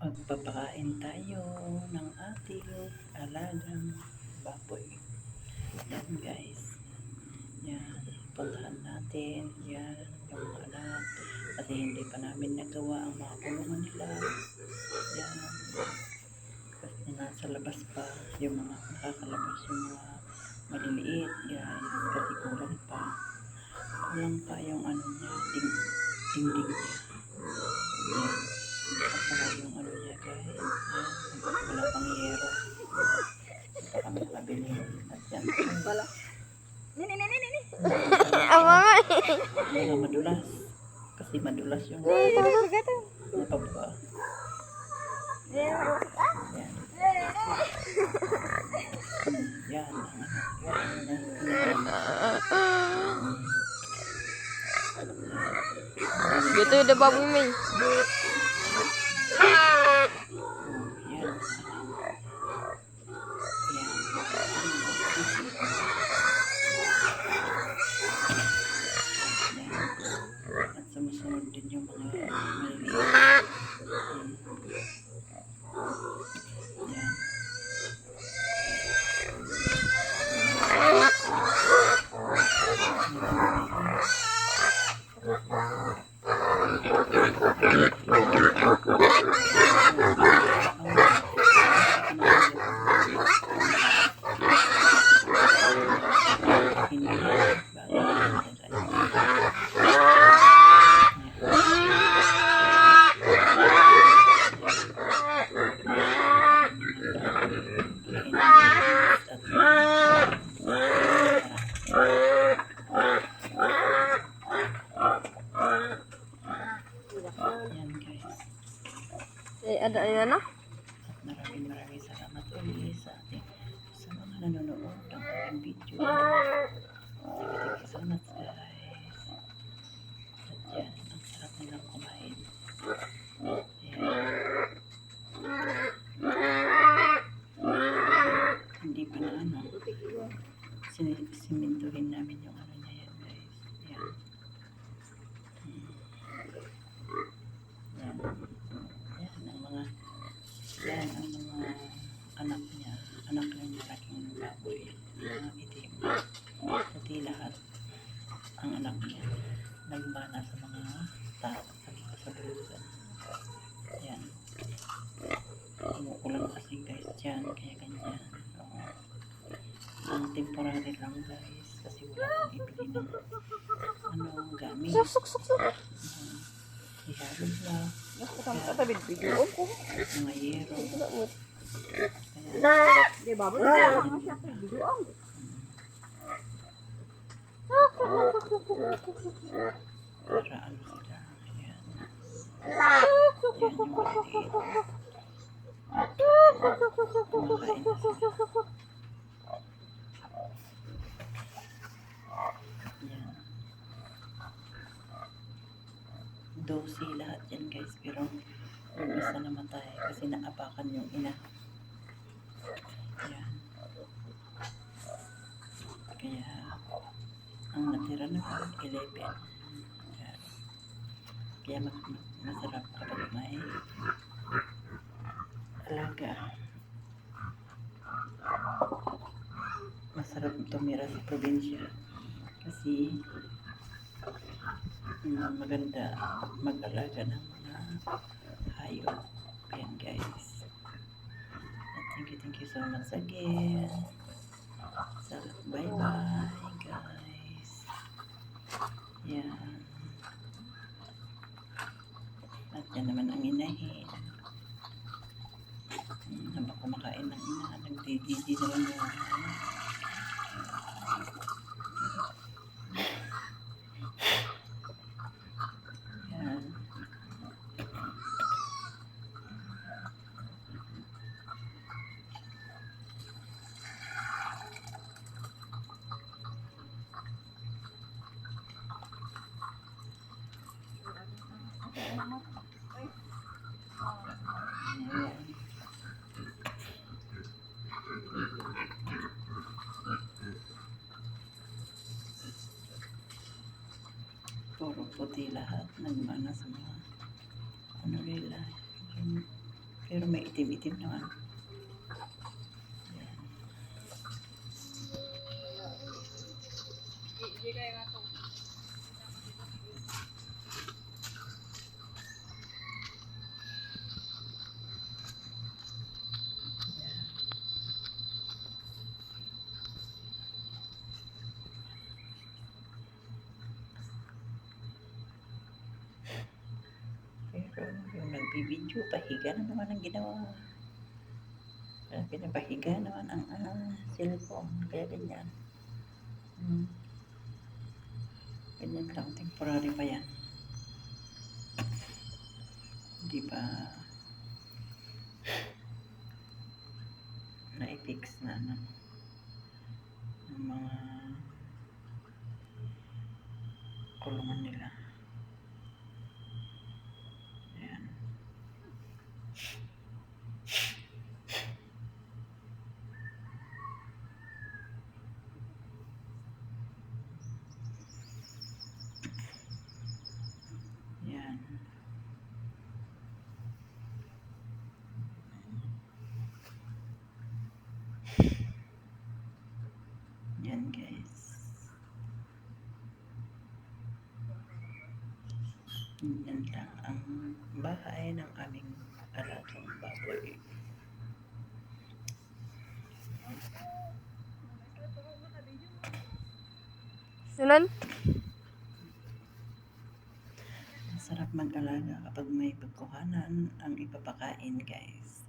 Magpapakain tayo ng ating alagang baboy. Yan guys. Yan. Puntahan natin. Yan. Yung anak. Kasi hindi pa namin nagawa ang mga kulungan nila. Yan. Kasi nasa labas pa yung mga nakakalabas yung mga maliliit guys. Kasi kulang pa. Kulang pa yung ano niya. Ding, dingding niya. Yan. At saka yung ano niya guys. Yan. Wala pang yero. Ito kami nakabili. At yan. Wala. Nini, nini, nini. Ama Mga madulas. Kasi madulas yung Gato. napababa. Yan. Yan. ang ano. Yan. Yan. Gitu udah babu mi. Yan. Yan. At sumusunod din yung mga maliliit. Yan. Yan guys. Eh ada mana? At maraming maraming salamat ulit sa ating sa mga nanonood ng aking video. Thank you so much guys. At yan, ang sarap nilang kumain. Ayan. Hindi pa na ano. Simintuhin namin yung ano niya yan guys. Yan. Hmm. Yan. Yan ang mga yan ang mga anak niya. Anak ng malaking baboy. Mga itim. Pati lahat ang anak niya. Nagmana sa mga tao sa mga sa bulugan. Yan. Kumukulang kasi guys dyan. Kaya ganyan. Ang temporary lang guys. Kasi wala kang ibili ng ano, gamit. Suk suk suk. Ihalog na. Mas kasama sa tabi video ko. Mga yero. Kaya Di ba? Kasama siya video ang? para 12 lahat yan guys. Pero yung isa namatay kasi naapakan yung ina. Yan kaya ang natira na 11 yan. kaya mas, masarap kapag may alaga. Masarap tumira sa probinsya. Kasi mm, maganda mag-alaga ng mga hayop. Ayan guys. At thank you, thank you so much again. So, bye-bye guys. Yan. At yan naman ang inahin. Hmm, habang kumakain ng ina, nagdididi naman yung ano. Yan. Ayan. Puro puti lahat nagmana sa mga ano nila Pero may itim-itim naman. Pero yung nagbibideo, pahiga na naman ang ginawa. Kaya pinapahiga naman ang ah, cellphone. Kaya ganyan. Hmm. Ganyan lang. Temporary pa yan. Hindi pa na-fix na ano yung mga kulungan nila. Ayan. Yan. Yan guys. Yan lang ang bahay ng aming alagang baboy. Sunan? Masarap mag-alaga kapag may pagkuhanan ang ipapakain guys.